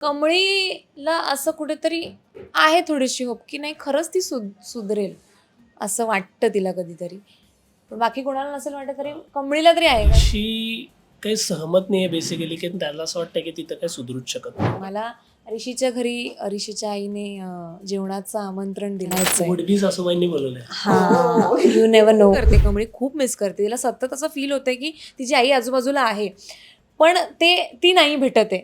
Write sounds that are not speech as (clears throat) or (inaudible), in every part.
कमळीला असं कुठेतरी आहे थोडीशी होप की नाही खरंच ती सुध सुधरेल असं वाटतं तिला कधीतरी. पण बाकी कोणाला नसेल वाटत तरी कमळीला तरी आहे. का शी काही सहमत नाही आहे बेसिकली की त्याला असं वाटतं की तिथं काही सुधरूच शकत नाही. मला ऋषीच्या घरी ऋषीच्या आईने अं, जेवणाचं आमंत्रण दिलायचं. गुडबी सासूबाईंनी बोलवलंय. हा यू नेवर नो करते कमळी खूप मिस करते. तिला सतत असं फील होतंय की तिची आई आजूबाजूला आहे. पण ते ती नाही भेटत आहे.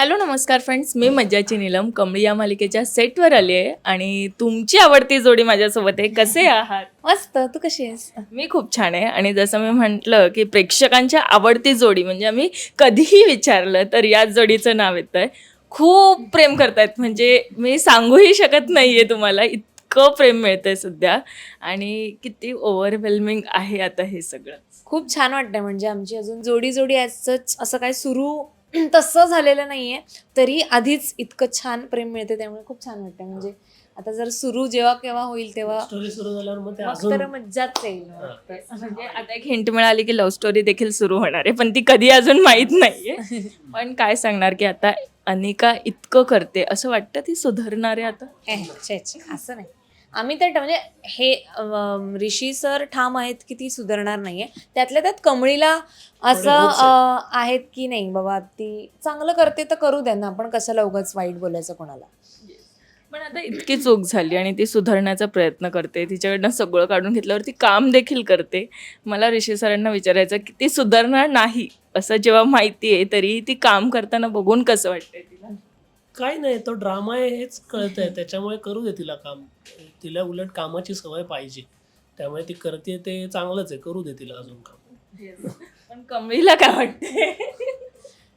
हॅलो नमस्कार फ्रेंड्स मी मज्जाची नीलम. कमळी या मालिकेच्या सेटवर आली आहे आणि तुमची आवडती जोडी माझ्यासोबत आहे. कसे आहात? मस्त. तू कशी आहेस? मी खूप छान आहे. आणि जसं मी म्हटलं की प्रेक्षकांच्या आवडती जोडी म्हणजे आम्ही कधीही विचारलं तर याच जोडीचं नाव येतं आहे खूप प्रेम करतायत. म्हणजे मी सांगूही शकत नाही आहे तुम्हाला. इतकं प्रेम मिळतंय सध्या. आणि किती ओव्हरवेल्मिंग आहे आता हे सगळं. खूप छान वाटतंय. म्हणजे आमची अजून जोडी जोडी असंच असं काय सुरू (clears throat) तसं झालेलं नाहीये. तरी आधीच इतकं छान प्रेम मिळते त्यामुळे खूप छान वाटतंय. म्हणजे आता जर सुरू जेव्हा केव्हा होईल तेव्हा स्टोरी सुरू झाल्यावर मग ते मग अजून तर मज्जाच येईल. म्हणजे आता एक हिंट मिळाली की लव्ह स्टोरी देखील सुरू होणार आहे पण ती कधी अजून माहीत नाहीये. (laughs) पण काय सांगणार की आता अनिका इतकं करते असं वाटतं ती सुधारणार आहे आता? (laughs) छे, छे, असं नाही. आम्ही तर म्हणजे हे ऋषी सर ठाम आहेत की ती सुधारणार नाहीये. त्यातल्या त्यात कमळीला असं आहेत. की नाही बाबा ती चांगलं करते तर करू द्या ना आपण कशाला उगाच वाईट बोलायचं कोणाला? पण आता इतकी चूक झाली आणि ती सुधारण्याचा प्रयत्न करते तिच्याकडनं सगळं काढून घेतल्यावर ती काम देखील करते. मला ऋषी सरांना विचारायचं की ती सुधारणार नाही असं जेव्हा माहिती आहे तरी ती काम करताना बघून कसं वाटतंय काय नाही तो ड्रामा आहे हेच कळतंय. त्याच्यामुळे करू दे तिला काम. तिला उलट कामाची सवय पाहिजे. त्यामुळे ती करते ते चांगलंच आहे. करू दे तिला अजून काम. पण कमळीला काय वाटते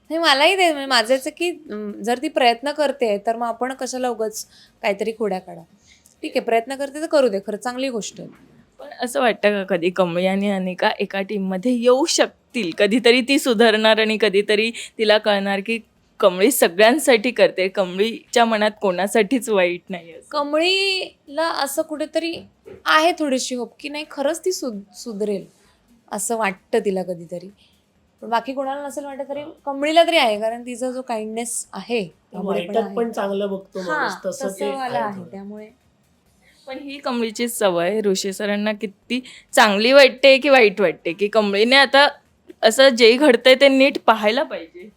नाही मलाही ते म्हणजे माझं याचं की अं, जर ती प्रयत्न करते तर मग आपण कशाला उगाच काहीतरी खोड्या काढा. ठीक आहे प्रयत्न करते तर करू दे. खरं चांगली गोष्ट आहे. पण असं वाटतं का कधी कमळी आणि अनिका एका टीममध्ये येऊ शकतील? कधीतरी ती सुधारणार आणि कधीतरी तिला कळणार की कमळी सगळ्यांसाठी करते कमळीच्या मनात कोणासाठीच वाईट नाही असं. कमळीला असं कुठेतरी आहे थोडीशी होप की नाही खरंच ती सुध सुधरेल असं वाटतं तिला कधीतरी पण बाकी कोणाला नसेल वाटत तरी कमळीला तरी आहे कारण तिचा जो काइंडनेस आहे त्यामुळे पण वाईटात आहे. पण चांगलं बघतो हा, माणूस तसं ते तसं वाला आहे आहे थोडं. त्यामुळे पण ही कमळीची सवय ऋषी सरांना किती चांगली वाटते की वाईट वाटते की कमळीने आता असं जे घडतंय ते नीट पाहायला पाहिजे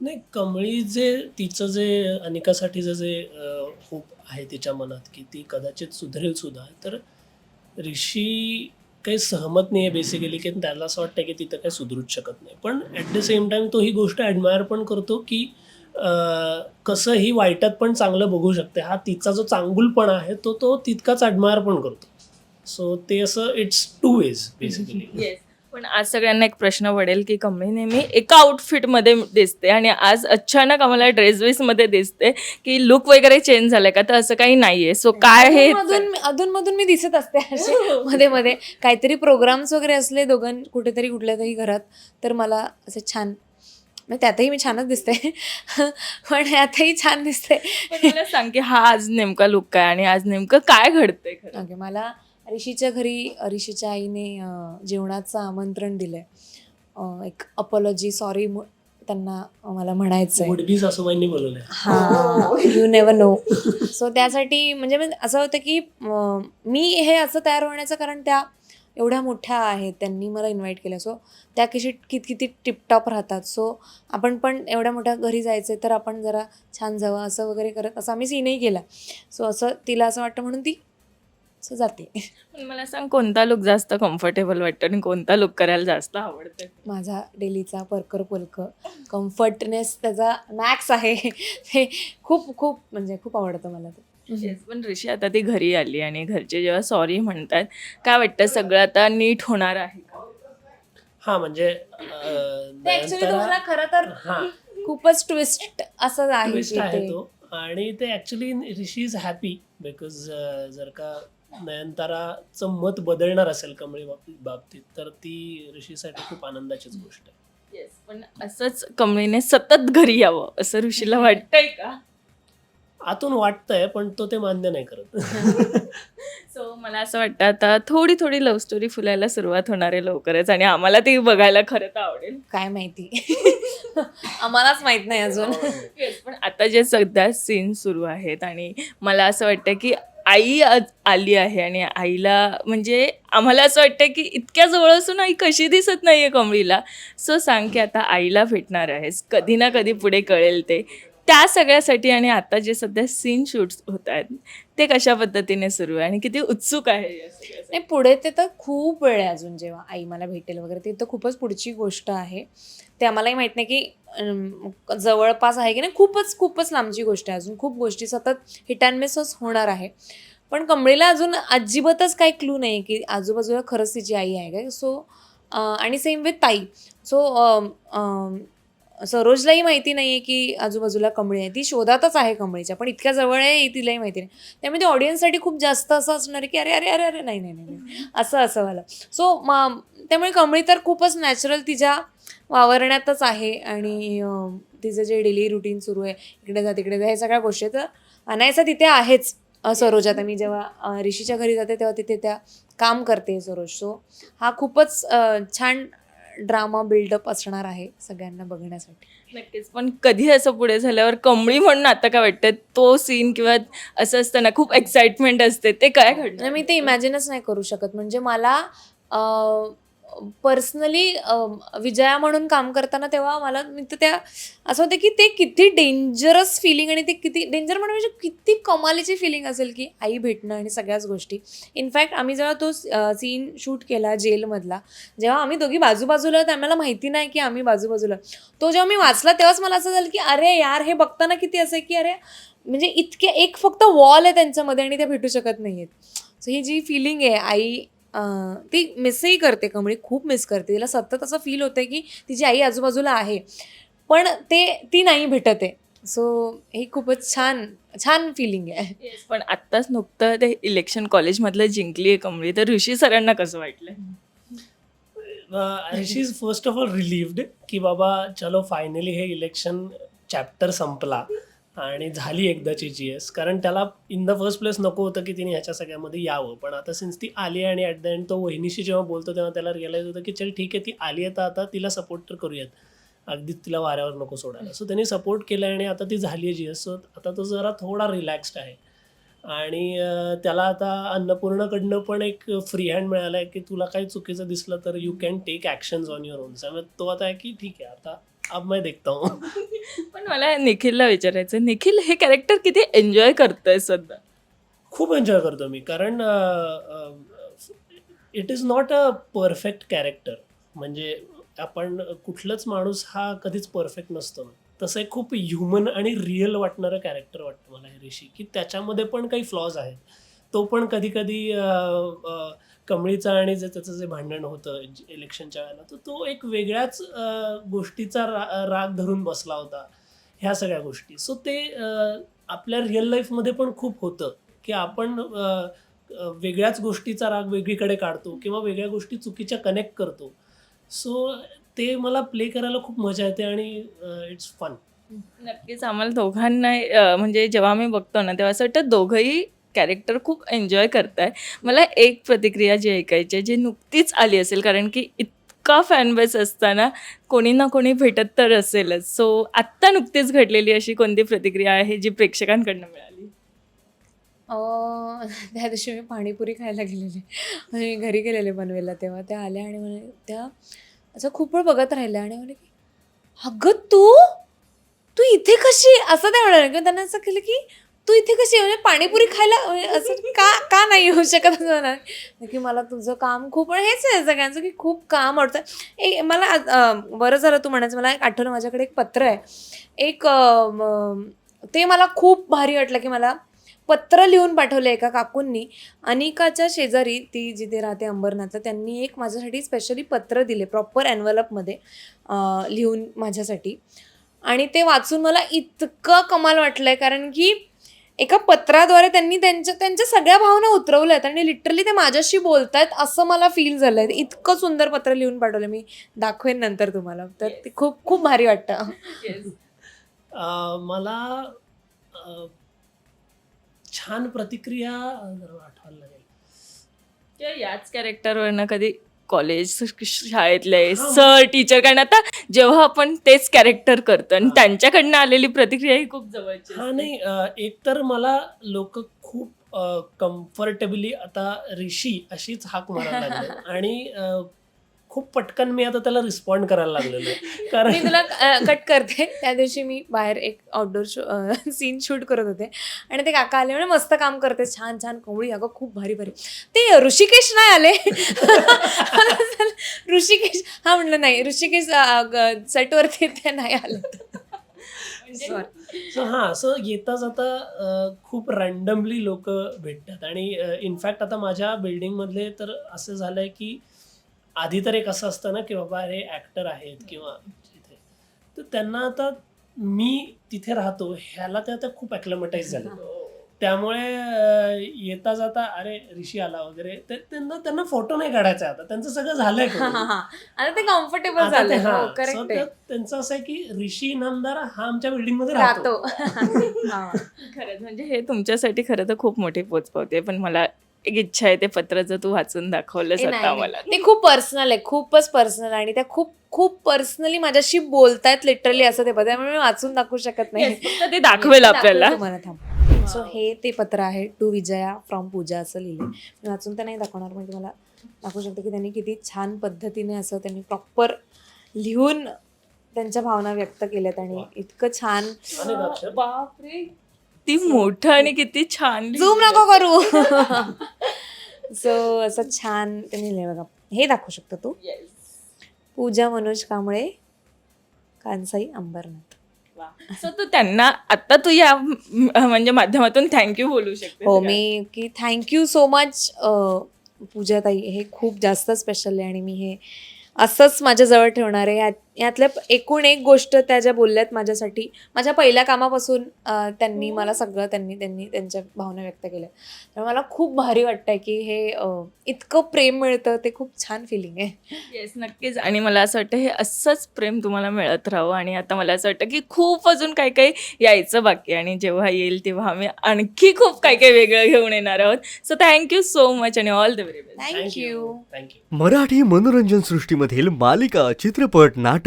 नाही कमळी जे तिचं जे अनिकासाठीचं जे अं, खूप आहे तिच्या मनात की ती कदाचित सुधरेल सुद्धा. तर ऋषी काही सहमत नाही आहे बेसिकली की त्याला असं वाटतं की तिथं काही सुधरूच शकत नाही. पण ॲट द सेम टाइम तो ही गोष्ट ॲडमायर पण करतो की अं, कसं ही वाईटात पण चांगलं बघू शकते. हा तिचा जो चांगुलपणा आहे तो तो तितकाच ॲडमायर पण करतो. सो ते असं इट्स टू वेज बेसिकली पण आज सगळ्यांना एक प्रश्न पडेल की कमळी नेहमी एका आउटफिटमध्ये दिसते आणि आज अचानक आम्हाला ड्रेस मध्ये दिसते की लुक वगैरे चेंज झालाय का? तर असं काही नाहीये. सो काय हे अधून अधून मधून मी दिसत असते असे मध्ये मध्ये. काहीतरी प्रोग्राम्स वगैरे असले दोघां कुठेतरी कुठल्या तरी घरात तर मला असे छान म्हणजे त्यातही मी छानच दिसते. (laughs) पण यातही छान दिसते. मला सांग की हा आज नेमका लुक काय आणि आज नेमकं काय घडतंय ओके मला ऋषीच्या घरी ऋषीच्या आईने जेवणाचं आमंत्रण दिलंय. एक अपॉलॉजी सॉरी त्यांना मला म्हणायचं आहे हा यू नेवर नो सो त्यासाठी म्हणजे असं होतं की मी हे असं तयार होण्याचं कारण त्या एवढ्या मोठ्या आहेत त्यांनी मला इन्व्हाइट केलं. सो त्या किती किती किती टिपटॉप राहतात. सो आपण पण एवढ्या मोठ्या घरी जायचं तर आपण जरा छान जावं असं वगैरे करत असं आम्ही सीनही केला. सो असं तिला असं वाटतं म्हणून ती असं जाते. पण मला सांग कोणता लुक जास्त कम्फर्टेबल वाटतं आणि कोणता लुक करायला जास्त आवडतं माझा डेलीचा परकर पुलक. कम्फर्टनेस त्याचा मॅक्स आहे. ते खूप खूप म्हणजे खूप आवडतं मला ते. Yes, पण ऋषी आता ती घरी आली आणि घरचे जेव्हा सॉरी म्हणतात काय वाटतं? सगळं आता नीट होणार आहे का? हा म्हणजे अं, ते ऍक्च्युली नयनतारा- तुम्हाला खरं तर हा. खूपच ट्विस्ट असं आहे ट्विस्ट की आहे ते. तो. आणि ते actually Rishi is happy because जर का नयनताराचं मत बदलणार असेल कमळी बाबतीत बाबतीत तर ती ऋषीसाठी खूप आनंदाचीच गोष्ट आहे. पण असंच कमळीने सतत घरी यावं असं ऋषीला वाटतंय का? आतून वाटतंय पण तो ते मान्य नाही करत. (laughs) सो मला असं वाटतं आता थोडी थोडी लव्ह स्टोरी फुलायला सुरुवात होणार आहे लवकरच आणि आम्हाला ती बघायला खरं तर आवडेल. काय माहिती? (laughs) आम्हालाच माहीत नाही अजून. पण आता जे सध्या सीन सुरू आहेत आणि मला असं वाटतं की आई आज आली आहे आणि आईला म्हणजे आम्हाला असं वाटतं की इतक्या जवळ असून आई कशी दिसत नाहीये कमळीला. सो सांग की आता आईला भेटणार आहेस. कधी ना कधी पुढे कळेल ते. त्या सगळ्यासाठी आणि आता जे सध्या सीन शूट्स होत आहेत ते कशा पद्धतीने सुरू आहे आणि किती उत्सुक आहे या सगळ्यासाठी. नाही पुढे ते तर खूप वेळ आहे अजून जेव्हा आई मला भेटेल वगैरे ते तर खूपच पुढची गोष्ट आहे. ते आम्हालाही माहीत नाही की जवळपास आहे की नाही. खूपच खूपच लांबची गोष्ट आहे अजून. खूप गोष्टी सतत हिट अँड मिसच होणार आहे. पण कमळीला अजून अजिबातच काही क्लू नाही की आजूबाजूला खरंच तिची आई आहे काय. सो आणि सेम विथ ताई. सो सरोजलाही माहिती नाही आहे की आजूबाजूला कमळी आहे. ती शोधातच आहे कमळीच्या पण इतक्या जवळ आहे तिलाही माहिती नाही. त्यामुळे ते ऑडियन्ससाठी खूप जास्त असं असणार आहे की अरे अरे अरे अरे नाही नाही नाही नाही. असं असं वाला. सो त्यामुळे कमळी तर खूपच नॅचरल तिच्या वावरण्यातच आहे आणि तिचं जे डेली रुटीन सुरू आहे इकडे जा तिकडे जा हे सगळ्या गोष्टी तर अनायसा तिथे आहेच सरोज आता मी जेव्हा ऋषीच्या घरी जाते तेव्हा तिथे त्या काम करते सरोज. सो हा खूपच छान ड्रामा बिल्डअप असणार आहे सगळ्यांना बघण्यासाठी. नक्कीच. पण कधी असं पुढे झाल्यावर कमळी म्हणून आता काय वाटतं तो सीन किंवा असं असतं ना खूप एक्साइटमेंट असते. ते काय नाही, मी ते इमॅजिनच नाही करू शकत. म्हणजे मला पर्सनली विजया म्हणून काम करताना तेव्हा मला मी तर त्या असं होतं की ते किती डेंजरस फिलिंग आणि ते किती डेंजर म्हणून म्हणजे किती कमालीची फिलिंग असेल की आई भेटणं आणि सगळ्याच गोष्टी. इनफॅक्ट आम्ही जेव्हा तो सीन शूट केला जेलमधला जेव्हा आम्ही दोघी बाजूबाजूला होतो, आम्हाला माहिती नाही की आम्ही बाजूबाजूला. तो जेव्हा मी वाचला तेव्हाच मला असं झालं की अरे यार हे बघताना किती असं की अरे म्हणजे इतके एक फक्त वॉल आहे त्यांच्यामध्ये आणि ते भेटू शकत नाही आहेत सो ही जी फिलिंग आहे आई ती मिसही करते कमळी खूप मिस करते. तिला सतत असं फील होतं की तिची आई आजूबाजूला आहे. पण ते ती नाही भेटत आहे. सो ही खूपच छान छान फिलिंग आहे. Yes, पण आत्ताच नुकतं ते इलेक्शन कॉलेजमधलं जिंकली आहे कमळी. तर ऋषी सरांना कसं वाटलं? She is first of all relieved की बाबा चलो फायनली हे इलेक्शन चॅप्टर संपला. आणि झाली एकदाची जी एस कारण त्याला इन द फर्स्ट प्लेस नको होतं की तिने ह्याच्या सगळ्यामध्ये यावं. पण आता सिन्स ती आली आणि ॲट द एंड तो वहिनीशी जेव्हा बोलतो तेव्हा त्याला रिअलाईज होतं की चल ठीक आहे ती आली आहे तर आता तिला सपोर्ट तर करूयात. अगदीच तिला वाऱ्यावर नको सोडायला. सो त्यांनी सपोर्ट केला आणि आता ती झाली आहे जी एस सो आता तो जरा थोडा रिलॅक्स्ड आहे. आणि त्याला आता अन्नपूर्णाकडनं पण एक फ्री हँड मिळाला आहे की तुला काही चुकीचं दिसलं तर you can take actions on your own त्यामुळे तो आता आहे की ठीक आहे आता अब मैं देखता हूँ। (laughs) पण मला निखिलला विचारायचं निखिल हे कॅरेक्टर किती एन्जॉय करतोय सध्या? खूप एन्जॉय करतो मी कारण it is not a perfect character म्हणजे आपण कुठलंच माणूस हा कधीच परफेक्ट नसतो. तसं एक खूप ह्युमन आणि रिअल वाटणारं कॅरेक्टर वाटतं मला हे ऋषी की त्याच्यामध्ये पण काही फ्लॉज आहेत. तो पण कधी कधी कमळीचा आणि जे त्याचं जे भांडण होतं इलेक्शनच्या वेळेला तर तो एक वेगळ्याच गोष्टीचा रा राग धरून बसला होता. ह्या सगळ्या गोष्टी. सो ते आपल्या रिअल लाईफमध्ये पण खूप होतं की आपण वेगळ्याच गोष्टीचा राग वेगळीकडे काढतो किंवा वेगळ्या गोष्टी चुकीच्या कनेक्ट करतो. सो ते मला प्ले करायला खूप मजा येते आणि इट्स फन नक्कीच. आम्हाला दोघांना म्हणजे जेव्हा मी बघतो ना तेव्हा असं वाटतं दोघंही कॅरेक्टर खूप एन्जॉय करताय. मला एक प्रतिक्रिया जी ऐकायची आहे, जी नुकतीच आली असेल कारण की इतका फॅनबेस असताना कोणी ना कोणी भेटत तर असेलच. सो आत्ता नुकतीच घडलेली अशी कोणती प्रतिक्रिया आहे जी प्रेक्षकांकडनं मिळाली? त्या दिवशी मी पाणीपुरी खायला गेलेले. म्हणजे आणि मी घरी गेलेले बनवेला तेव्हा. त्या आल्या आणि म्हणे त्या असं खूप वेळ बघत राहिल्या आणि म्हणे की अगं तू? तू इथे कशी असं त्या म्हणाले किंवा त्यांना असं केलं की तू इथे कशी म्हणजे पाणीपुरी खायला म्हणजे असं (laughs) का का नाही येऊ शकत असं म्हणाले की मला तुझं काम खूप हेच आहे सगळ्यांचं की खूप काम आवडतं ए मला बरं झालं तू म्हणायचं. मला एक आठवलं माझ्याकडे एक पत्र आहे. एक ते मला खूप भारी वाटलं की मला पत्र लिहून पाठवलं एका काकूंनी. अनिकाच्या शेजारी ती जिथे राहते अंबरनाथला त्यांनी एक माझ्यासाठी स्पेशली पत्र दिले प्रॉपर ॲन्व्हलपमध्ये लिहून माझ्यासाठी. आणि ते वाचून मला इतकं कमाल वाटलंय कारण की एका पत्राद्वारे त्यांनी त्यांच्या त्यांच्या सगळ्या भावना उतरवल्या आहेत आणि लिटरली ते माझ्याशी बोलतायत असं मला फील झालंय. इतकं सुंदर पत्र लिहून पाठवलं मी. दाखवेन नंतर तुम्हाला. तर ते खूप खूप भारी वाटतं. मला छान प्रतिक्रिया याच कॅरेक्टरवरनं कधी कॉलेज शाळेतले. सर टीचर कारण आता जेव्हा आपण तेच कॅरेक्टर करतो आणि. त्यांच्याकडनं आलेली प्रतिक्रिया ही खूप जवळची हा. नाही अं, एकतर मला लोक खूप कम्फर्टेबली आता ऋषी अशीच हाक मारायला लागले (laughs) आणि खूप पटकन मी आता त्याला रिस्पॉन्ड करायला लागलेलो. आहे. कारण मी तुला कट करते. त्या दिवशी मी बाहेर एक आउटडोर सीन शूट करत होते. आणि ते काका आले म्हणजे मस्त काम करते छान छान. कोंबडी अगं खूप भारी भारी. ते ऋषिकेश नाही आले. (laughs) ऋषिकेश हा म्हणलं नाही ऋषिकेश सेटवरती ते नाही आले. म्हणजे? सो हां सो येता जाता खूप रँडमली लोक भेटतात. आणि इनफॅक्ट आता माझ्या बिल्डिंगमधले तर असं झालंय की आधी तर एक असं असतं ना की बाबा हे ॲक्टर आहेत किंवा इथे तर त्यांना आता मी तिथे राहतो ह्याला ते आता खूप ॲक्लमटाईज झाले त्यामुळे अं, येता जाता अरे ऋषी आला वगैरे ते त्यांना त्यांना फोटो नाही काढायचा आता त्यांचं सगळं झालंय हा. हा, हा. आता ते कम्फर्टेबल झालं हा. हो त्यांचं असं आहे की ऋषी इनामदार हा आमच्या बिल्डिंगमध्ये राहतो (laughs) हा. खरंच म्हणजे हे तुमच्यासाठी खरं तर खूप मोठी पोचपावते पण मला एक इच्छा आहे ते पत्र जर तू वाचून दाखवलंस आता नाही. मला ते खूप पर्सनल आहे खूपच पर्सनल आणि त्या खूप खूप पर्सनली माझ्याशी बोलतायत लिटरली असं ते पत्र. त्यामुळे मी वाचून दाखवू शकत नाही. Yes, फक्त ते दाखवेल आपल्याला. सो हे ते पत्र आहे टू विजया फ्रॉम पूजा असं लिहिलंय. मी वाचून तर नाही दाखवणार पण तुम्हाला दाखवू शकते की त्यांनी किती छान पद्धतीने असं त्यांनी प्रॉपर लिहून त्यांच्या भावना व्यक्त केल्यात आणि. इतकं छान? बापरे. ती मोठं आणि किती छान झूम. नको करू. (laughs) सो असं छान त्यांनी लिहिलंय बघा. हे दाखवू शकतो तू. पूजा मनोज कांबळे कांसाई अंबरनाथ. सो तू त्यांना आता तू या म्हणजे माध्यमातून थँक्यू बोलू शकते. हो मी की थँक्यू सो मच पूजाताई. हे खूप जास्त स्पेशल आहे आणि मी हे असंच माझ्याजवळ ठेवणार आहे. यात यातल्या एकूण एक गोष्ट त्या ज्या बोलल्यात माझ्यासाठी माझ्या पहिल्या कामापासून त्यांनी मला सगळं त्यांनी त्यांनी त्यांच्या भावना व्यक्त केल्या. त्यामुळे मला खूप भारी वाटतंय की हे इतकं प्रेम मिळतं ते खूप छान फिलिंग आहे. येस नक्कीच. आणि मला असं वाटतं हे असंच प्रेम तुम्हाला मिळत राहावं. आणि आता मला असं वाटतं की खूप अजून काही काही यायचं बाकी आणि जेव्हा येईल तेव्हा आम्ही आणखी खूप काही काही वेगळं घेऊन येणार आहोत. So thank you so much आणि all the very best thank you thank you Marathi मनोरंजन सृष्टीमधील मालिका चित्रपट नाटक